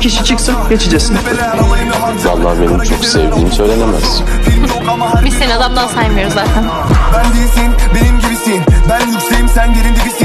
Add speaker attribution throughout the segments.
Speaker 1: Geçicesine.
Speaker 2: Vallahi benim çok sevdiğim söylenemez.
Speaker 3: Biz seni adamdan saymıyoruz zaten.
Speaker 4: Ben değilsin benim gibisin Ben yükseğim sen yerin dibisin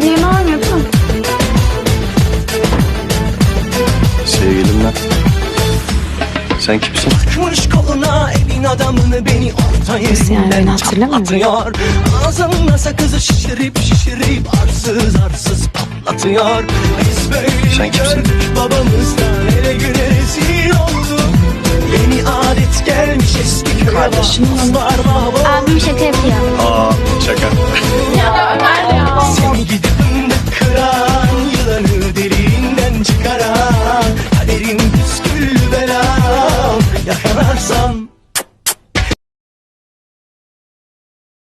Speaker 5: Niye ne.
Speaker 2: Sen kimsin?
Speaker 6: Kaçmış koluna evin adamını beni orta yerinden çatlatıyor. Ağzımda sakızı şişirip şişirip arsız arsız patlatıyor. Biz böyle Sen kimsin? babamızdan ele güne rezil olduk. Yeni adet gelmiş eski köye. Kardeşim. Abim şaka
Speaker 3: yapıyor.
Speaker 2: Aa şaka.
Speaker 6: gül belam Yakalarsan